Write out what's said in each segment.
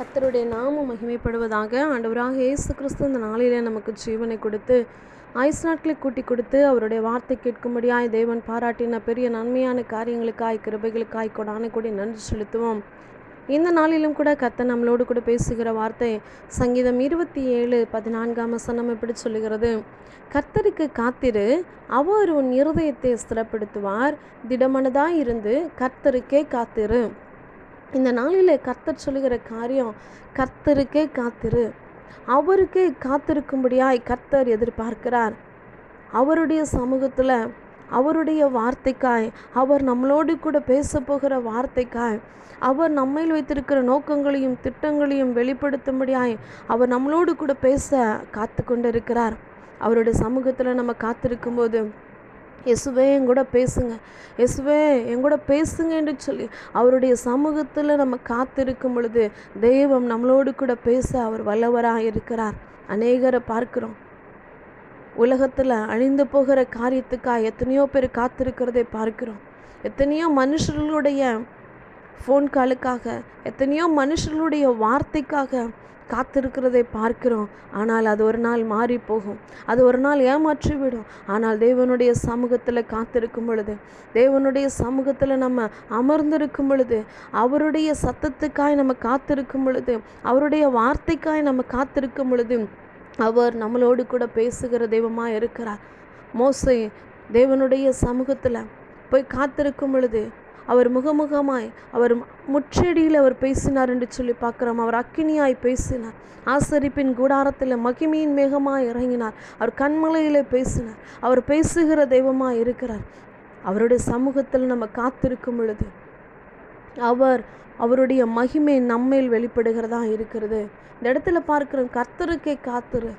கர்த்தருடைய நாமம் மகிமைப்படுவதாக ஆண்டவராக இயேசு கிறிஸ்து இந்த நாளிலே நமக்கு ஜீவனை கொடுத்து ஆயுஸ் நாட்களை கூட்டி கொடுத்து அவருடைய வார்த்தை கேட்கும்படியாய் தேவன் பாராட்டின பெரிய நன்மையான காரியங்களுக்காய் கிருபைகளுக்காய் கொடான கூடி நன்றி செலுத்துவோம். இந்த நாளிலும் கூட கத்த நம்மளோடு கூட பேசுகிற வார்த்தை சங்கீதம் இருபத்தி ஏழு பதினான்காம் வசனம் எப்படி சொல்லுகிறது. கர்த்தருக்கு காத்திரு அவர் உன் இருதயத்தை ஸ்திரப்படுத்துவார் திடமனதாய் இருந்து கர்த்தருக்கே காத்திரு. இந்த நாளில் கர்த்தர் சொல்லுகிற காரியம் கர்த்தருக்கே காத்திரு. அவருக்கே காத்திருக்கும்படியாய் கர்த்தர் எதிர்பார்க்கிறார். அவருடைய சமூகத்தில் அவருடைய வார்த்தைக்காய் அவர் நம்மளோடு கூட பேச போகிற வார்த்தைக்காய் அவர் நம்மையில் வைத்திருக்கிற நோக்கங்களையும் திட்டங்களையும் வெளிப்படுத்தும்படியாய் அவர் நம்மளோடு கூட பேச காத்து கொண்டிருக்கிறார் அவருடைய சமூகத்தில் நம்ம காத்திருக்கும்போது இயேசுவே என் கூட பேசுங்க. இயேசுவே என் கூட பேசுங்க என்று சொல்லி அவருடைய சமூகத்தில் நம்ம காத்திருக்கும் பொழுது தெய்வம் நம்மளோடு கூட பேச அவர் வல்லவராக இருக்கிறார். அநேகரை பார்க்கிறோம். உலகத்தில் அழிந்து போகிற காரியத்துக்காக எத்தனையோ பேர் காத்திருக்கிறதை பார்க்கிறோம். எத்தனையோ மனுஷர்களுடைய ஃபோன் காலுக்காக எத்தனையோ மனுஷர்களுடைய வார்த்தைக்காக காத்திருக்கிறதை பார்க்கிறோம். ஆனால் அது ஒரு நாள் மாறி போகும் அது ஒரு நாள் ஏமாற்றி விடும் ஆனால் தேவனுடைய சமூகத்தில் காத்திருக்கும் பொழுது தேவனுடைய சமூகத்தில் நம்ம அமர்ந்திருக்கும் பொழுது அவருடைய சத்தத்துக்காய் நம்ம காத்திருக்கும் பொழுது அவருடைய வார்த்தைக்காய் நம்ம காத்திருக்கும் பொழுது அவர் நம்மளோடு கூட பேசுகிற தெய்வமாக இருக்கிறார். மோசை தேவனுடைய சமூகத்தில் போய் காத்திருக்கும் பொழுது அவர் முகமுகமாய் அவர் முற்றடியில் அவர் பேசினார் என்று சொல்லி பார்க்குறோம். அவர் அக்கினியாய் பேசினார். ஆசரிப்பின் கூடாரத்தில் மகிமையின் மேகமாய் இறங்கினார். அவர் கண்மலையில் பேசினார். அவர் பேசுகிற தெய்வமாக இருக்கிறார். அவருடைய சமூகத்தில் நம்ம காத்திருக்கும் பொழுது அவர் அவருடைய மகிமை நம்மேல் வெளிப்படுகிறதா இருக்கிறது. இந்த இடத்துல பார்க்குறோம் கர்த்தருக்கே காத்துரு.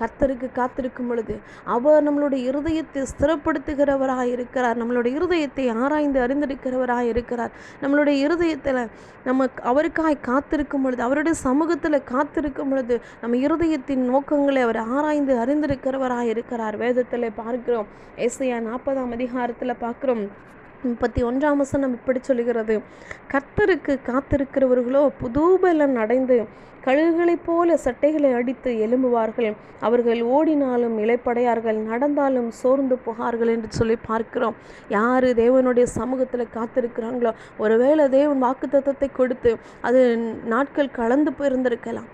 கர்த்தருக்கு காத்திருக்கும் பொழுது அவர் நம்மளுடைய இருதயத்தை ஸ்திரப்படுத்துகிறவராக இருக்கிறார். நம்மளுடைய இருதயத்தை ஆராய்ந்து அறிந்திருக்கிறவராக இருக்கிறார். நம்மளுடைய இருதயத்தில் நம்ம அவருக்காய் காத்திருக்கும் பொழுது அவருடைய சமூகத்தில் காத்திருக்கும் பொழுது நம்ம இருதயத்தின் நோக்கங்களை அவர் ஆராய்ந்து அறிந்திருக்கிறவராக இருக்கிறார். வேதத்தில் பார்க்கிறோம். எஸ்ஐயா நாற்பதாம் அதிகாரத்தில் பார்க்குறோம். முப்பத்தி ஒன்றாம் வசனம் இப்படி சொல்லுகிறது கர்த்தருக்கு காத்திருக்கிறவர்களோ புதூபலம் அடைந்து கழுகுகளைப் போல சட்டைகளை அடித்து எழும்புவார்கள். அவர்கள் ஓடினாலும் இலைப்படையார்கள் நடந்தாலும் சோர்ந்து போகார்கள் என்று சொல்லி பார்க்கிறோம். யார் தேவனுடைய சமூகத்தில் காத்திருக்கிறாங்களோ ஒருவேளை தேவன் வாக்குத்தத்தை கொடுத்து அது நாட்கள் கலந்து போயிருந்திருக்கலாம்.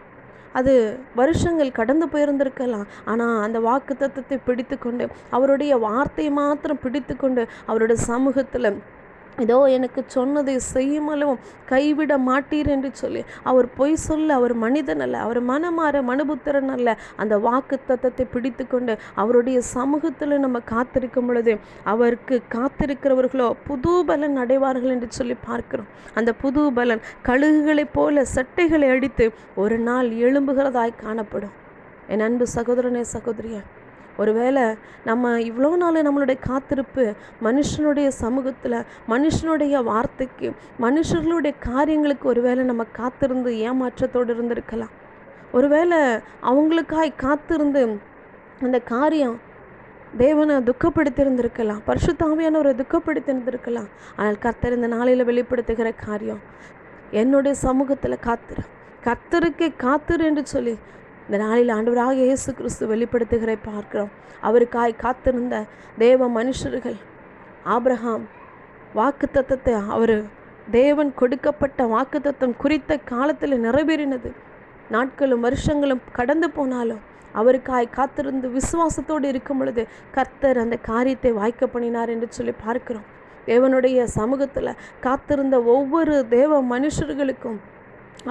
அது வருஷங்கள் கடந்து போயிருந்திருக்கலாம். ஆனால் அந்த வாக்கு தத்துவத்தை பிடித்து கொண்டு அவருடைய வார்த்தையை மாத்திரம் பிடித்து கொண்டு அவருடைய சமூகத்தில் இதோ எனக்கு சொன்னதை செய்யுமளவும் கைவிட மாட்டீர் என்று சொல்லி அவர் பொய் சொல்ல அவர் மனிதன் அல்ல அவர் மனமாற மனுபுத்திரன் அல்ல. அந்த வாக்கு தத்தத்தை பிடித்து கொண்டு அவருடைய சமூகத்தில் நம்ம காத்திருக்கும் பொழுது அவருக்கு காத்திருக்கிறவர்களோ புது பலன் அடைவார்கள் என்று சொல்லி பார்க்கிறோம். அந்த புது பலன் கழுகுகளைப் போல சட்டைகளை அடித்து ஒரு நாள் எழும்புகிறதாய் காணப்படும். என் அன்பு சகோதரனே சகோதரியா ஒருவேளை நம்ம இவ்வளோ நாள் நம்மளுடைய காத்திருப்பு மனுஷனுடைய சமூகத்தில் மனுஷனுடைய வார்த்தைக்கு மனுஷர்களுடைய காரியங்களுக்கு ஒருவேளை நம்ம காத்திருந்து ஏமாற்றத்தோடு இருந்திருக்கலாம். ஒருவேளை அவங்களுக்காய் காத்திருந்து அந்த காரியம் தேவனை துக்கப்படுத்தியிருந்திருக்கலாம். பரிசுத்தாவியானவரை துக்கப்படுத்தியிருந்திருக்கலாம். ஆனால் கர்த்தர் இந்த நாளையில் வெளிப்படுத்துகிற காரியம் என்னுடைய சமூகத்தில் காத்திரு. கர்த்தருக்கே காத்திரு என்று சொல்லி இந்த நாளில் ஆண்டவராக இயேசு கிறிஸ்து வெளிப்படுத்துகிற பார்க்கிறோம். அவருக்காய் காத்திருந்த தேவ மனுஷர்கள் ஆப்ரஹாம் வாக்குத்தத்தத்தை அவர் தேவன் கொடுக்கப்பட்ட வாக்குத்தத்தம் குறித்த காலத்தில் நிறைவேறினது. நாட்களும் வருஷங்களும் கடந்து போனாலும் அவருக்காய் காத்திருந்து விசுவாசத்தோடு இருக்கும் பொழுது கர்த்தர் அந்த காரியத்தை வாய்க்க பண்ணினார் என்று சொல்லி பார்க்கிறோம். தேவனுடைய சமூகத்தில் காத்திருந்த ஒவ்வொரு தேவ மனுஷர்களுக்கும்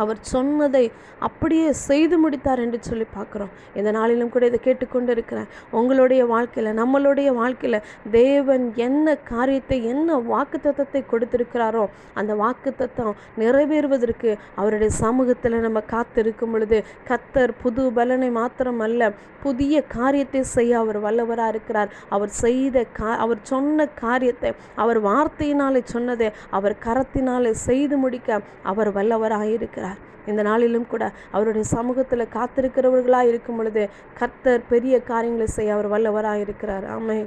அவர் சொன்னதை அப்படியே செய்து முடித்தார் என்று சொல்லி பார்க்குறோம். இந்த நாளிலும் கூட இதை கேட்டுக்கொண்டு இருக்கிறேன் உங்களுடைய வாழ்க்கையில் நம்மளுடைய வாழ்க்கையில் தேவன் என்ன காரியத்தை என்ன வாக்கு தத்துவத்தை கொடுத்திருக்கிறாரோ அந்த வாக்கு தத்துவம் நிறைவேறுவதற்கு அவருடைய சமூகத்தில் நம்ம காத்திருக்கும் பொழுது கத்தர் புது பலனை மாத்திரம் அல்ல புதிய காரியத்தை செய்ய அவர் வல்லவராக இருக்கிறார். அவர் செய்த கா அவர் சொன்ன காரியத்தை அவர் வார்த்தையினாலே சொன்னதை அவர் கரத்தினாலே செய்து முடிக்க அவர் வல்லவராக இருக்கிறார். இந்த நாளிலும் கூட அவருடைய சமூகத்தில் காத்திருக்கிறவர்களாக இருக்கும் பொழுது கர்த்தர் பெரிய காரியங்களை செய்ய அவர் வல்லவராக இருக்கிறார் ஆமை